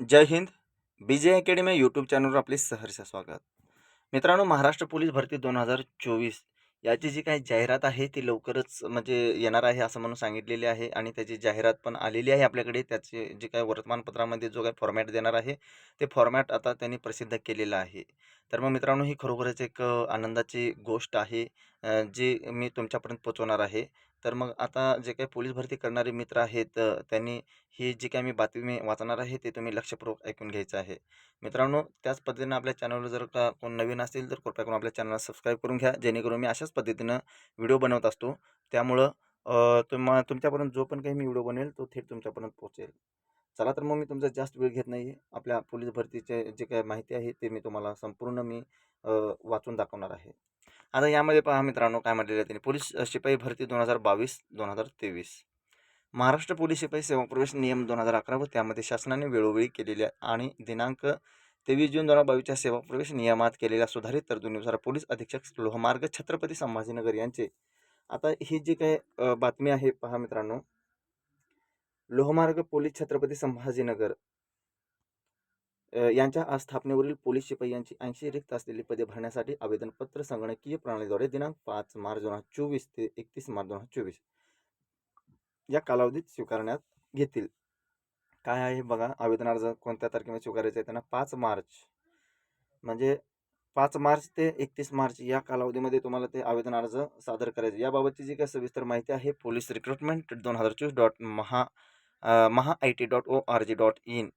जय Hind. B J academy YouTube चॅनलवर आपले सहर्ष स्वागत. मित्रांनो महाराष्ट्र पोलीस भरती दोन हजार चोवीस याची जी काही जाहिरात आहे ती लवकरच म्हणजे येणार आहे असं म्हणून सांगितलेली आहे आणि त्याची जाहिरात पण आलेली आहे आपल्याकडे. त्याचे जे काही वर्तमानपत्रामध्ये जो काही फॉर्मॅट देणार आहे ते फॉर्मॅट आता त्यांनी प्रसिद्ध केलेलं आहे. तर मग मित्रांनो ही खरोखरच एक आनंदाची गोष्ट आहे जी मी तुमच्यापर्यंत पोचवणार आहे. तर मग आता जे काही पोलीस भरती करणारे मित्र आहेत त्यांनी ही जी काही मी बातमी वाचणार आहे ते तुम्ही लक्षपूर्वक ऐकून घ्यायचं आहे. मित्रांनो त्याच पद्धतीनं आपल्या चॅनलवर जर का कोण नवीन असेल तर कृपया करून आपल्या चॅनलला सबस्क्राईब करून घ्या जेणेकरून मी अशाच पद्धतीनं व्हिडिओ बनवत असतो. त्यामुळं अ, तुम्हा तुमच्यापर्यंत जो पण काही मी व्हिडिओ बनवेल तो थेट तुमच्यापर्यंत पोहोचेल. चला तर मग मी तुमचा जास्त वेळ घेत नाही आपल्या पोलीस भरतीचे जे काही माहिती आहे ते मी तुम्हाला संपूर्ण मी वाचून दाखवणार आहे. आता यामध्ये पहा मित्रांनो काय म्हटलेलं आहे त्यांनी. पोलीस शिपाई भरती दोन हजार बावीस दोन हजार तेवीस. महाराष्ट्र पोलीस शिपाई सेवा प्रवेश नियम दोन हजार अकरा व त्यामध्ये शासनाने वेळोवेळी केलेल्या आणि दिनांक तेवीस जून दोन हजार बावीसच्या सेवा प्रवेश नियमात केलेल्या सुधारित तरतुदीनुसार पोलीस अधीक्षक लोहमार्ग छत्रपती संभाजीनगर यांचे. आता ही जी काही बातमी आहे पहा मित्रांनो. लोहमार्ग पोलीस छत्रपती संभाजीनगर. यांच्या आस्थापनेवरील पोलीस शिपाई यांची ऐंशी रिक्त असलेली पदे भरण्यासाठी आवेदनपत्र संगणकीय प्रणालीद्वारे दिनांक पाच मार्च दोन हजार चोवीस ते एकतीस मार्च दोन हजार चोवीस या कालावधीत स्वीकारण्यात घेतील. काय आहे बघा. आवेदन अर्ज कोणत्या तारखेमध्ये स्वीकारायचा आहे? त्यांना पाच मार्च. म्हणजे पाच मार्च ते एकतीस मार्च या कालावधीमध्ये तुम्हाला ते आवेदन अर्ज सादर करायचे. याबाबतची जी काही सविस्तर माहिती आहे पोलीस रिक्रुटमेंट दोन हजार चोवीस dot Maha Maha I T dot O R G dot in.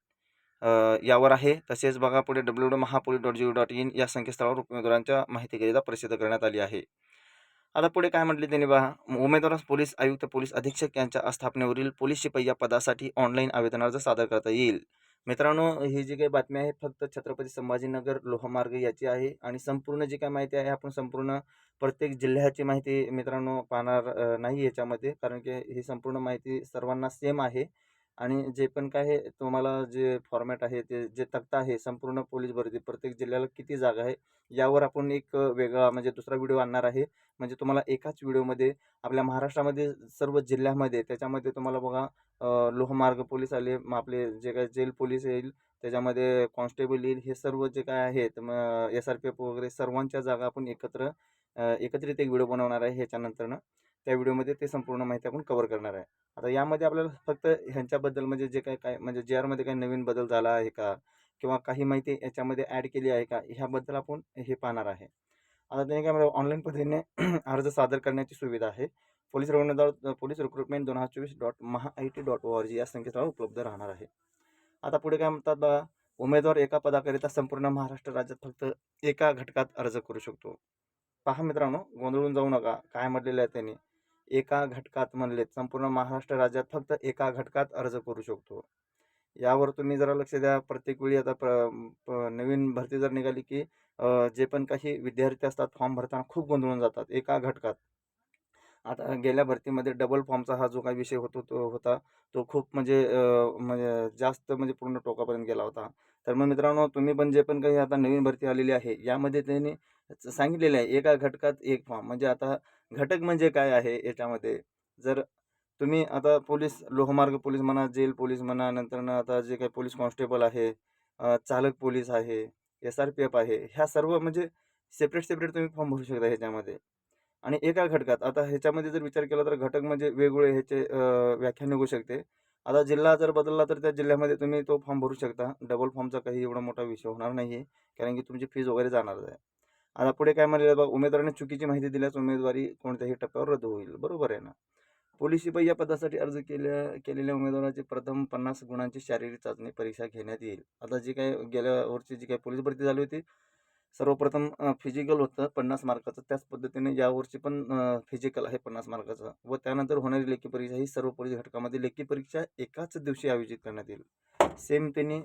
यावर आहे. तसेच बघा पुढे W W Mahapolice dot G dot in या संकेतस्थळावर उमेदवारांच्या माहितीकरिता प्रसिद्ध करण्यात आली आहे. आता पुढे काय म्हटले त्यांनी बघा उमेदवारास पोलीस आयुक्त पोलीस अधीक्षक यांच्या आस्थापनेवरील पोलीस शिपाई या पदासाठी ऑनलाईन आवेदन अर्ज सादर करता येईल. मित्रांनो ही जी काही बातमी आहे फक्त छत्रपती संभाजीनगर लोहमार्ग याची आहे आणि संपूर्ण जी काय माहिती आहे आपण संपूर्ण प्रत्येक जिल्ह्याची माहिती मित्रांनो पाहणार नाही याच्यामध्ये कारण की ही संपूर्ण माहिती सर्वांना सेम आहे. आणि जे पण काय आहे तुम्हाला जे फॉर्मॅट आहे ते जे तक्ता आहे संपूर्ण पोलीस भरती प्रत्येक जिल्ह्याला किती जागा आहे यावर आपण एक वेगळा म्हणजे दुसरा व्हिडिओ आणणार आहे. म्हणजे तुम्हाला एकाच व्हिडिओमध्ये आपल्या महाराष्ट्रामध्ये सर्व जिल्ह्यामध्ये त्याच्यामध्ये तुम्हाला बघा लोहमार्ग पोलीस आले मग आपले जे काय जेल पोलीस येईल त्याच्यामध्ये कॉन्स्टेबल येईल हे सर्व जे काय आहेत मग एस आर पी एफ वगैरे सर्वांच्या जागा आपण एकत्र एकत्रित एक व्हिडिओ बनवणार आहे ह्याच्यानंतरनं. त्या व्हिडिओमध्ये ते संपूर्ण माहिती आपण कवर करणार आहे. आता यामध्ये आपल्याला फक्त ह्यांच्याबद्दल म्हणजे जे काय काय म्हणजे जे आरमध्ये काही नवीन बदल झाला आहे का? किंवा काही माहिती याच्यामध्ये ॲड केली आहे का? ह्याबद्दल आपण हे पाहणार आहे. आता त्याने काय म्हणजे ऑनलाईन पद्धतीने अर्ज सादर करण्याची सुविधा आहे. पोलीस रुग्णदार पोलीस रिक्रुटमेंट दोन हजार चोवीस dot Maha I T dot O R G या संकेतस्थळावर उपलब्ध राहणार आहे. आता पुढे काय म्हणतात बघा उमेदवार एका पदाकरिता संपूर्ण महाराष्ट्र राज्यात फक्त एका घटकात अर्ज करू शकतो. पहा मित्रांनो गोंधळून जाऊ नका. काय म्हटलेलं आहे त्यांनी? एका घटकात म्हणलेत संपूर्ण महाराष्ट्र राज्यात फक्त एका घटकात अर्ज करू शकतो. यावर तुम्ही जरा लक्ष द्या. प्रत्येक वेळी आता प्र प- नवीन भरती जर निघाली की जे पण काही विद्यार्थी असतात फॉर्म भरताना खूप गोंधळून जातात एका घटकात. आता गेल्या भरतीमध्ये डबल फॉर्मचा हा जो काही विषय होतो तो होता तो खूप म्हणजे म्हणजे जास्त म्हणजे पूर्ण टोकापर्यंत गेला होता. तर मग मित्रांनो तुम्ही पण जे पण काही आता नवीन भरती आलेली आहे यामध्ये त्यांनी सांगितलेलं आहे एका घटकात एक फॉर्म. म्हणजे आता घटक म्हणजे काय आहे याच्यामध्ये? जर तुम्ही आता पोलीस लोहमार्ग पोलीस म्हणा जेल पोलीस म्हणा नंतर आता जे काही पोलीस कॉन्स्टेबल आहे चालक पोलीस आहे एस आर पी एफ आहे ह्या सर्व म्हणजे सेपरेट सेपरेट तुम्ही फॉर्म भरू शकता ह्याच्यामध्ये. आणि एका घटकात? आता ह्याच्यामध्ये जर विचार केला तर घटक म्हणजे वेगवेगळे ह्याचे व्याख्या निघू शकते. आता जिल्हा जर बदलला तर त्या जिल्ह्यामध्ये तुम्ही तो फॉर्म भरू शकता. डबल फॉर्मचा काही एवढा मोठा विषय होणार नाही आहे कारण की तुमची फीज वगैरे जाणार आहे. आता पुढे काय म्हणलेलं बघा उमेदवाराने चुकीची माहिती दिल्यास उमेदवारी कोणत्याही टप्प्यावर रद्द होईल. बरोबर आहे ना? पोलीस शिपाई या पदासाठी अर्ज केल्या केलेल्या उमेदवाराची प्रथम पन्नास गुणांची शारीरिक चाचणी परीक्षा घेण्यात येईल. आता जी काय गेल्या वर्षी जी काही पोलीस भरती झाली होती सर्वप्रथम फिजिकल होतं पन्नास मार्काचं त्याच पद्धतीने यावर्षी पण फिजिकल आहे पन्नास मार्काचं व त्यानंतर होणारी लेखी परीक्षा ही सर्व पोलीस घटकामध्ये लेखी परीक्षा एकाच दिवशी आयोजित करण्यात येईल. सेम त्यांनी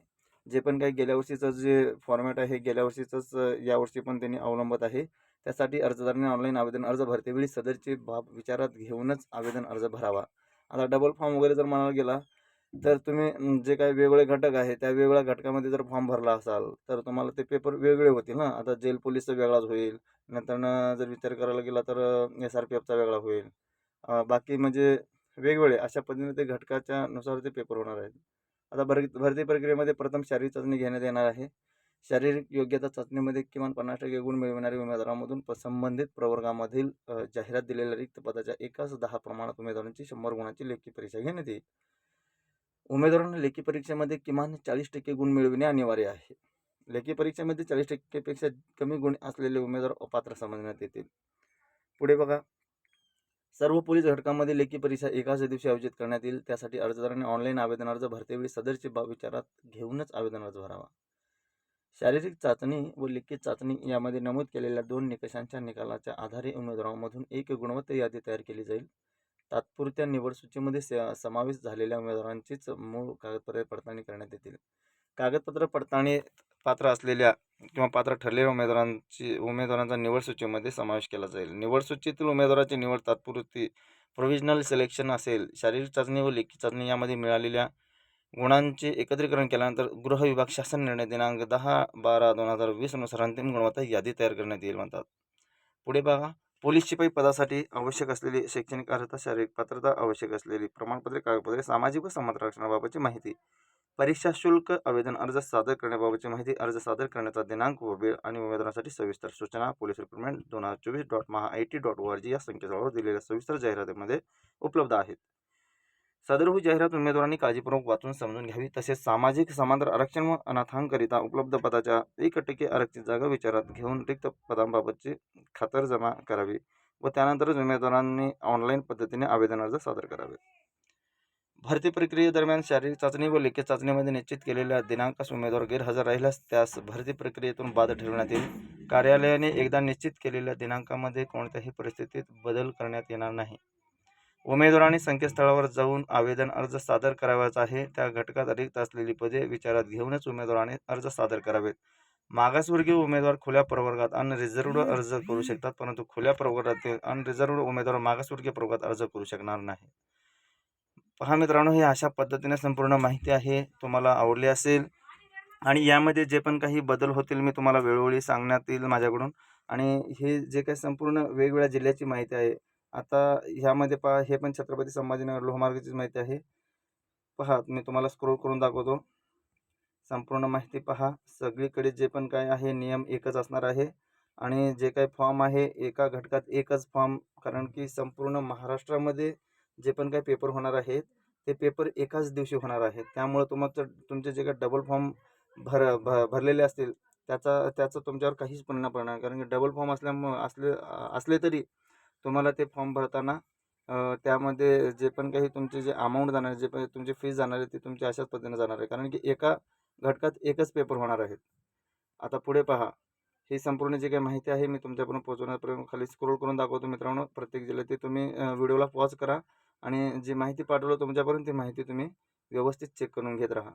जे पण काही गेल्या वर्षीचं जे फॉर्मॅट आहे गेल्या वर्षीचंच यावर्षी पण त्यांनी अवलंबत आहे. त्यासाठी अर्जदारांनी ऑनलाईन आवेदन अर्ज भरतेवेळी सदरचे बाब विचारात घेऊनच आवेदन अर्ज भरावा. आता डबल फॉर्म वगैरे जर म्हणायला गेला तर तुम्ही जे काही वेगवेगळे घटक आहे त्या वेगवेगळ्या घटकामध्ये जर फॉर्म भरला असाल तर तुम्हाला ते पेपर वेगळे होतील ना. आता जेल पोलीसचा वेगळाच होईल. नंतर जर विचार करायला गेला तर एस आर पी एफचा वेगळा होईल. बाकी म्हणजे वेगवेगळे अशा पद्धतीने ते घटकाच्या नुसार ते पेपर होणार आहेत. आता भर भरती प्रक्रियेमध्ये प्रथम शारीरिक चाचणी घेण्यात येणार आहे. शारीरिक योग्यता चाचणीमध्ये किमान पन्नास टक्के गुण मिळविणाऱ्या उमेदवारांमधून प- संबंधित प्रवर्गामधील जाहिरात दिलेल्या रिक्त पदाच्या एकाच दहा प्रमाणात उमेदवारांची शंभर गुणांची लेखी परीक्षा घेण्यात येईल. उमेदवारांना लेखी परीक्षेमध्ये किमान चाळीस टक्के गुण मिळविणे अनिवार्य आहे. लेखी परीक्षेमध्ये चाळीस टक्केपेक्षा कमी गुण असलेले उमेदवार अपात्र समजण्यात येतील. पुढे बघा. सर्व पोलीस घटकांमध्ये लेखी परीक्षा एकाच दिवशी आयोजित करण्यात येईल. त्यासाठी अर्जदाराने ऑनलाईन आवेदन अर्ज भरतेवेळी सदरची बाब विचारात घेऊनच आवेदन अर्ज भरावा. शारीरिक चाचणी व लिखित चाचणी यामध्ये नमूद केलेल्या दोन निकषांच्या निकालाच्या आधारे उमेदवारांमधून एक गुणवत्ता यादी तयार केली जाईल. तात्पुरत्या निवड सूचीमध्ये स- समावेश झालेल्या उमेदवारांचीच मूळ कागदपत्रे पडताळणी करण्यात येतील. कागदपत्र पडताळणी पात्र असलेल्या किंवा पात्र ठरलेल्या उमेदवारांची उमेदवारांचा निवड सूचीमध्ये समावेश केला जाईल. निवड सूचीतील उमेदवाराची निवड तात्पुरती प्रोव्हिजनल सिलेक्शन असेल शारीरिक चाचणी व लेखी चाचणी यामध्ये मिळालेल्या गुणांचे एकत्रीकरण केल्यानंतर गृह विभाग शासन निर्णय दिनांक दहा बारा दोन हजार वीसनुसार अंतिम गुणवत्ता यादी तयार करण्यात येईल म्हणतात. पुढे बघा. पोलीस शिपाई पदासाठी आवश्यक असलेली शैक्षणिक अर्हता शारीरिक पात्रता आवश्यक असलेली प्रमाणपत्रे कागदपत्रे सामाजिक व समाज रक्षणाबाबतची माहिती. परीक्षा शुल्क आवेदन अर्ज सादर करण्याबाबतची माहिती अर्ज सादर करण्याचा दिनांक व वेळ आणि उमेदवारांसाठी सविस्तर सूचना पोलीस रिक्रुटमेंट दोन हजार चोवीस dot Maha I T dot O R G या संकेतस्थळावर दिलेल्या सविस्तर जाहिरातीमध्ये उपलब्ध आहेत. सदरहू जाहिरात उमेदवारांनी काळजीपूर्वक वाचून समजून घ्यावी. तसेच सामाजिक समांतर आरक्षण व अनाथांकरिता उपलब्ध पदाच्या एक टक्के आरक्षित जागा विचारात घेऊन रिक्त पदांबाबतची खातरजमा करावी व त्यानंतरच उमेदवारांनी ऑनलाईन पद्धतीने आवेदन अर्ज सादर करावे. भरती प्रक्रियेदरम्यान शारीरिक चाचणी व लेखी चाचणीमध्ये निश्चित केलेल्या दिनांकास उमेदवार गैरहजर राहिल्यास त्यास भरती प्रक्रियेतून बाद ठरवण्यात येईल. कार्यालयाने एकदा निश्चित केलेल्या दिनांकामध्ये कोणत्याही परिस्थितीत बदल करण्यात येणार नाही. उमेदवारांनी संकेतस्थळावर जाऊन आवेदन अर्ज सादर करावयाचा आहे. त्या घटकात रिक्त असलेली पदे विचारात घेऊनच उमेदवाराने अर्ज सादर करावेत. मागासवर्गीय उमेदवार खुल्या प्रवर्गात अनरिझर्वड अर्ज करू शकतात परंतु खुल्या प्रवर्गातील अनरिझर्वड उमेदवार मागासवर्गीय प्रवर्गात अर्ज करू शकणार नाही. पहा मित्रांनो हे अशा पद्धतीने संपूर्ण माहिती आहे. तुम्हाला आवडली असेल आणि यामध्ये जे पण काही बदल होतील मी तुम्हाला वेळोवेळी सांगण्यात येईल माझ्याकडून. आणि हे जे काही संपूर्ण वेगवेगळ्या जिल्ह्याची माहिती आहे आता ह्यामध्ये पहा हे पण छत्रपती संभाजीनगर लोहमार्गाचीच माहिती आहे. पहा मी तुम्हाला स्क्रोल करून दाखवतो. संपूर्ण माहिती पहा. सगळीकडे जे पण काय आहे नियम एकच असणार आहे. आणि जे काही फॉर्म आहे एका घटकात एकच फॉर्म कारण की संपूर्ण महाराष्ट्रामध्ये जे पण काही पेपर होणार आहेत ते पेपर एकाच दिवशी होणार आहेत. त्यामुळं तुम्हाला तुमचे जे काही डबल फॉर्म भर भ भरलेले असतील त्याचा त्याचा तुमच्यावर काहीच परिणाम पडणार कारण की डबल फॉर्म असल्यामुळं असले असले तरी तुम्हाला ते फॉर्म भरताना त्यामध्ये जे पण काही तुमचे जे अमाऊंट जाणार आहे जे पण तुमची फीस जाणार आहे ती तुमची अशाच पद्धतीने जाणार आहे कारण की एका घटकात एकच पेपर होणार आहेत. आता पुढे पहा. ही संपूर्ण जी काही माहिती आहे मी तुमच्यापर्यंत पोहोचवण्यापर्यंत खाली स्क्रोल करून दाखवतो मित्रांनो. प्रत्येक जिल्ह्यात ते तुम्ही व्हिडिओला पॉज करा आणि जी माहिती पाठवलं तुमच्यापर्यंत ती माहिती तुम्ही व्यवस्थित चेक करून घेत राहा.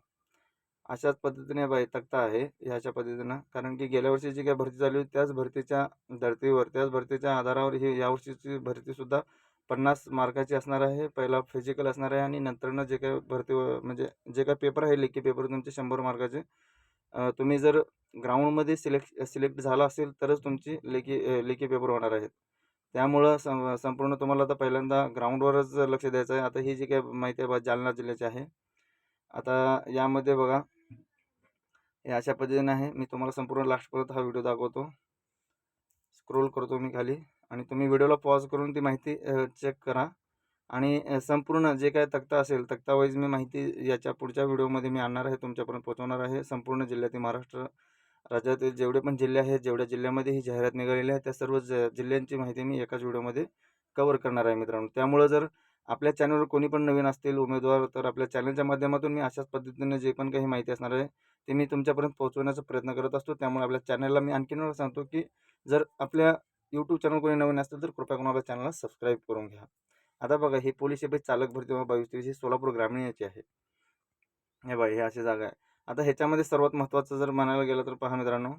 अशाच पद्धतीने बाई तक्ता आहे ह्याच्या पद्धतीनं. कारण की गेल्या वर्षी जी काही भरती झाली होती त्याच भरतीच्या धर्तीवर त्याच भरतीच्या आधारावर ही यावर्षीची भरतीसुद्धा पन्नास मार्काची असणार आहे. पहिला फिजिकल असणार आहे आणि नंतरनं जे काही भरती म्हणजे जे काही पेपर आहे लेखी पेपर तुमचे शंभर मार्काचे तुम्ही जर ग्राउंडमध्ये सिलेक्ट सिलेक्ट झाला असेल तरच तुमची लेखी लेखी पेपर होणार आहेत. त्यामुळं सं संपूर्ण तुम्हाला आता पहिल्यांदा ग्राउंडवरच लक्ष द्यायचं आहे. आता ही जी काही माहिती आहे बा जालना जिल्ह्याची आहे. आता यामध्ये बघा हे अशा पद्धतीने आहे. मी तुम्हाला संपूर्ण लास्टपर्यंत हा व्हिडिओ दाखवतो. स्क्रोल करतो मी खाली. आणि तुम्ही व्हिडिओला पॉज करून ती माहिती चेक करा. आणि संपूर्ण जे काय तक्ता असेल तक्तावाईज मी माहिती याच्या पुढच्या व्हिडिओमध्ये मी आणणार आहे तुमच्यापर्यंत पोहोचवणार आहे. संपूर्ण जिल्ह्यातील महाराष्ट्र राज्यातील जेवढे पण जिल्हे आहेत जेवढ्या जिल्ह्यामध्ये ही जाहिरात निघालेली आहे त्या सर्व ज जिल्ह्यांची माहिती मी एकाच व्हिडिओमध्ये कवर करणार आहे मित्रांनो. त्यामुळं जर आपल्या चॅनलवर कोणी पण नवीन असतील उमेदवार तर आपल्या चॅनलच्या माध्यमातून मी अशाच पद्धतीने जे पण काही माहिती असणार आहे ते मी तुमच्यापर्यंत पोहोचवण्याचा प्रयत्न करत असतो. त्यामुळे आपल्या चॅनलला मी आणखीन वेळा सांगतो की जर आपल्या यूट्यूब चॅनल कोणी नवीन असतील तर कृपया करून आपल्या चॅनलला सबस्क्राईब करून घ्या. आता बघा हे पोलीस शिपाई चालक भरती बावीस तेवीस ही सोलापूर ग्रामीण याची आहे. हे बघा हे अशी जागा आहे. आता ह्याच्यामध्ये सर्वात महत्त्वाचं जर म्हणायला गेलं तर पहा मित्रांनो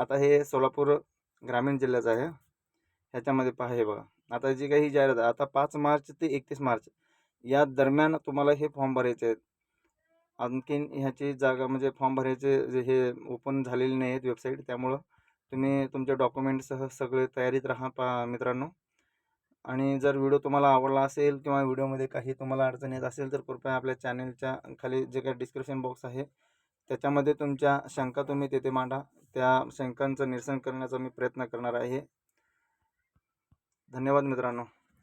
आता हे सोलापूर ग्रामीण जिल्ह्याचं आहे. ह्याच्यामध्ये पहा हे बघा. आता जी काही जाहिरात आहे आता पाच मार्च ते एकतीस मार्च या दरम्यान तुम्हाला हे फॉर्म भरायचे आहेत. आणखीन ह्याची जागा म्हणजे फॉर्म भरायचे जे हे ओपन झालेले नाही आहेत वेबसाईट त्यामुळं तुम्ही तुमच्या डॉक्युमेंटसह सगळे तयारीत राहा पा मित्रांनो. आणि जर व्हिडिओ तुम्हाला आवडला असेल किंवा व्हिडिओमध्ये काही तुम्हाला अडचण येत असेल तर कृपया आपल्या चॅनलच्या खाली जे काही डिस्क्रिप्शन बॉक्स आहे त्याच्यामध्ये तुमच्या शंका तुम्ही तेथे मांडा. त्या शंकांचं निरसन करण्याचा मी प्रयत्न करणार आहे. धन्यवाद मित्रांनो.